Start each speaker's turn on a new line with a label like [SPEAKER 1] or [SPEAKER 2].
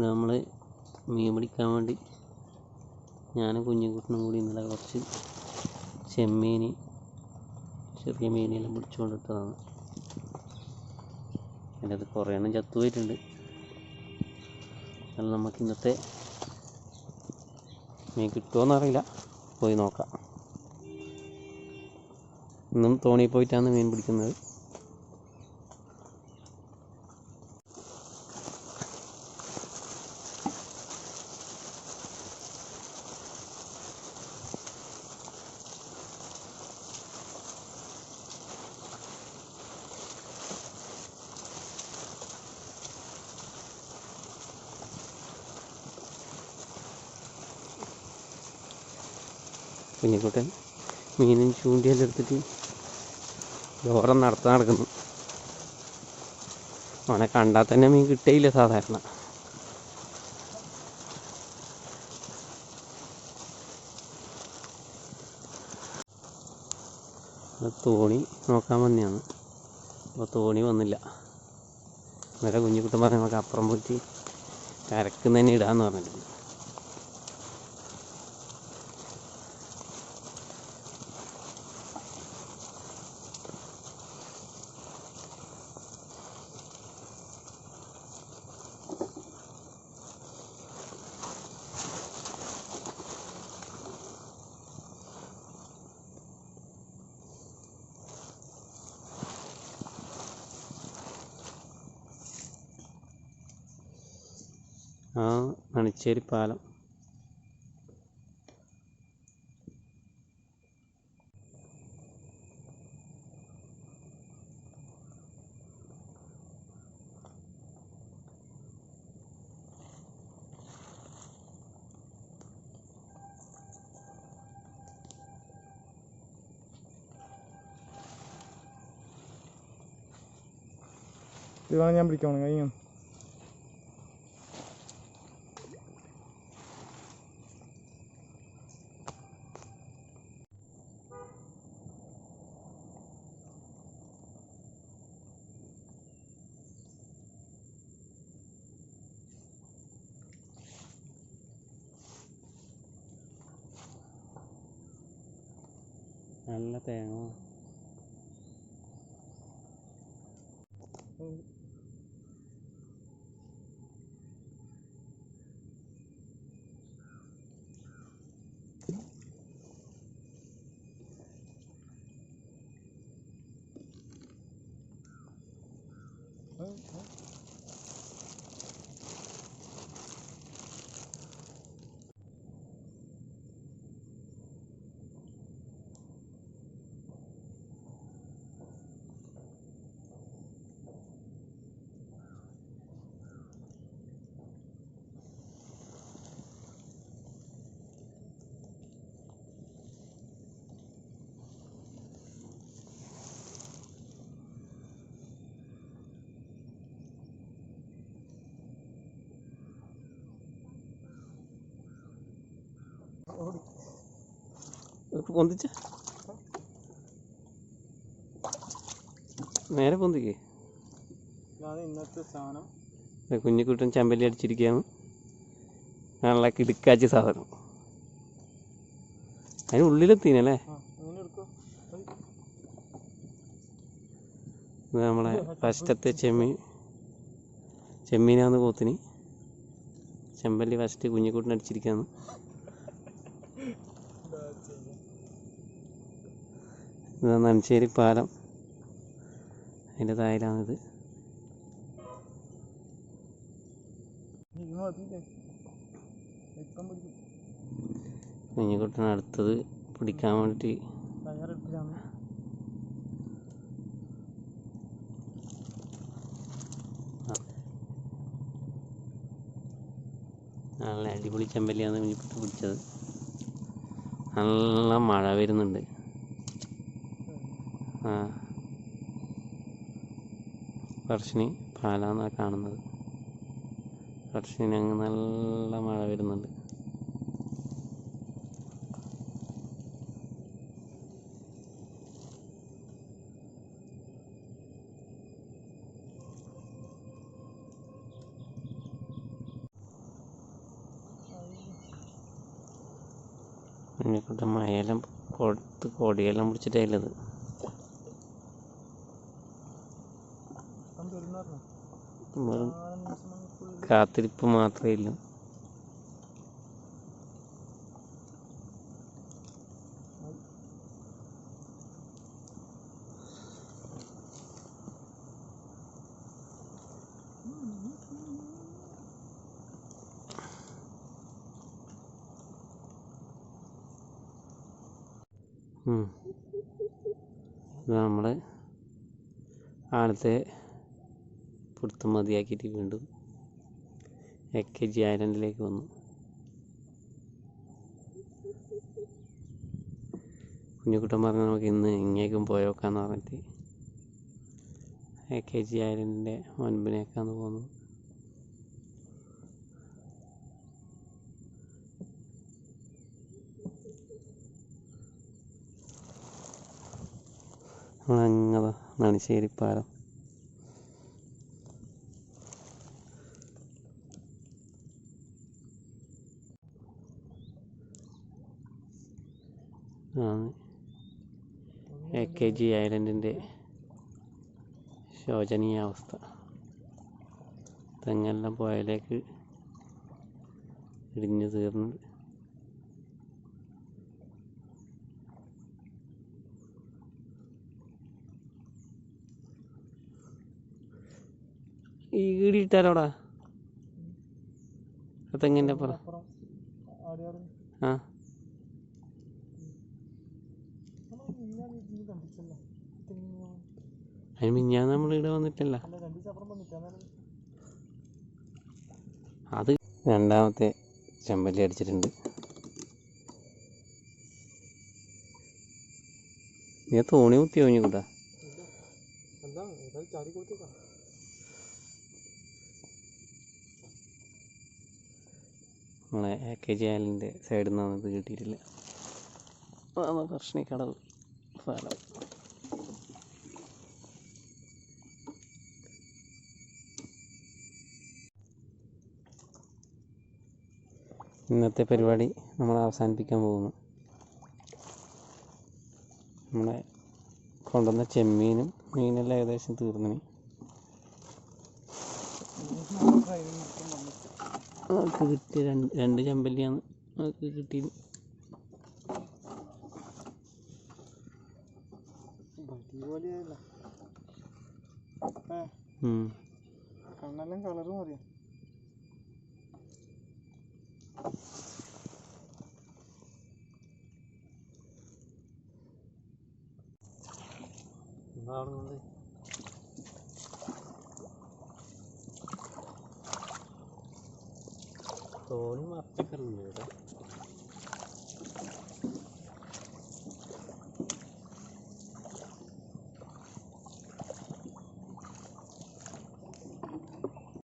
[SPEAKER 1] നമ്മൾ മീൻ പിടിക്കാൻ വേണ്ടി ഞാനും കുഞ്ഞിക്കുട്ടനും കൂടി ഇന്നലെ കുറച്ച് ചെമ്മീൻ ചെറിയ മീനെല്ലാം പിടിച്ചുകൊണ്ടിട്ടതാണ്. അതിന്റെ അത് കുറേ എണ്ണം ചത്തുപോയിട്ടുണ്ട് എന്നാൽ നമുക്ക് ഇന്നത്തെ മീൻ കിട്ടുമോയെന്നറിയില്ല പോയി നോക്കാം. ഇന്നും തോണി പോയിട്ടാണ് മീൻ പിടിക്കുന്നത്. കുഞ്ഞിക്കുട്ടൻ മീനും ചൂണ്ടിയെല്ലാം എടുത്തിട്ട് ലോറം നടത്താൻ നടക്കുന്നു. അവനെ കണ്ടാൽ തന്നെ മീൻ കിട്ടേയില്ല സാധാരണ. തോണി നോക്കാൻ വന്നെയാണ്. അപ്പോൾ തോണി വന്നില്ല. അന്നേരം കുഞ്ഞിക്കുട്ടൻ പറഞ്ഞ നമുക്ക് അപ്പുറം പോയിട്ട് കരക്ക് തന്നെ ഇടാന്ന് പറഞ്ഞിട്ടുണ്ട്. ആ മണിച്ചേരി പാലം.
[SPEAKER 2] ഇത് വേണം ഞാൻ പിടിക്കണം anh
[SPEAKER 1] nó tèn không. പൊന്തിച്ച? നേരെ പൊന്തിക്കേ.
[SPEAKER 2] ഇതാണ് ഇന്നത്തെ സാധനം.
[SPEAKER 1] കുഞ്ഞിക്കുട്ടൻ ചമ്പല്ലി അടിച്ചിരിക്കുകയാണ്. നല്ല കിടുക്കാച്ച സാധനം. അതിന് ഉള്ളിലെത്തീനല്ലേ ഇത് നമ്മളെ ഫസ്റ്റത്തെ ചെമ്മീൻ ചെമ്മീനാന്ന് പോത്തിന്. ചെമ്പല്ലി ഫസ്റ്റ് കുഞ്ഞിക്കുട്ടൻ അടിച്ചിരിക്കുകയാണ്. ഇത് നനശ്ശേരി പാലം. അതിന്റെ തായിലാണിത്. കുഞ്ഞിക്കുട്ടൻ അടുത്തത് പിടിക്കാൻ
[SPEAKER 2] വേണ്ടി
[SPEAKER 1] നല്ല അടിപൊളി ചെമ്പല്ലിയാണ് കുഞ്ഞിക്കുട്ടൻ പിടിച്ചത്. നല്ല മഴ വരുന്നുണ്ട്. വർഷിണി പാല കാണുന്നത്. വർഷിണി അങ്ങ് നല്ല മഴ വരുന്നുണ്ട്. മയലം കൊടുത്ത് കൊടിയെല്ലാം
[SPEAKER 2] പിടിച്ചിട്ടായില്ലത്
[SPEAKER 1] വെറും കാത്തിരിപ്പ് മാത്രമേ ഉള്ളൂ ഉം. ഇത് പിടുത്തം മതിയാക്കിയിട്ട് വീണ്ടും എ കെ ജി ഐലൻഡിലേക്ക് വന്നു. കുഞ്ഞുകുട്ടൻ പറഞ്ഞു നമുക്ക് ഇന്ന് ഇങ്ങേക്കും പോയോക്കാന്ന് പറഞ്ഞിട്ട് എ കെ ജി ഐലൻഡിന്റെ മുൻപിനേക്കാന്ന് പോന്നു. നമ്മളങ്ങത നണിശ്ശേരി ആണ് എ കെ ജി ഐലൻഡിന്റെ ശോചനീയ അവസ്ഥ. തെങ്ങെല്ലാം പുഴയിലേക്ക് ഇടിഞ്ഞു തീർന്ന്. ഈ ഈടിയിട്ടാലോടാ തെങ്ങിന്റെ അപ്പുറം. ആ
[SPEAKER 2] നമ്മൾ ഇന്ന വീട്ടിൽ കണ്ടിച്ചല്ലോ തെങ്ങ്
[SPEAKER 1] അതിന് മിഞ്ഞാന്ന് നമ്മൾ ഇവിടെ വന്നിട്ടില്ല. അത് രണ്ടാമത്തെ ചെമ്പല്ലി അടിച്ചിട്ടുണ്ട്. നീ തോണി കുത്തി കഴിഞ്ഞു കൂട്ടാ നമ്മളെ എ കെ ജി ആലിന്റെ സൈഡിൽ നിന്നാണ് ഇത് കിട്ടിയിട്ടില്ല. അതാണ് പ്രശ്നിക്കടവ് സ്ഥലം ഇന്നത്തെ പരിപാടി നമ്മൾ അവസാനിപ്പിക്കാൻ പോകുന്നു. നമ്മളെ കൊണ്ടുവന്ന ചെമ്മീനും മീനെല്ലാം ഏകദേശം തീർന്നു
[SPEAKER 2] ട്രെയിനിൽ
[SPEAKER 1] നമുക്ക് കിട്ടിയ രണ്ട് രണ്ട് ചെമ്പല്ലിയാണ് നമുക്ക് കിട്ടിയത്.
[SPEAKER 2] കണ്ണെല്ലാം കളറും അറിയാം
[SPEAKER 1] തോണി മറച്ചൊക്കെ ഉണ്ട് കേട്ടോ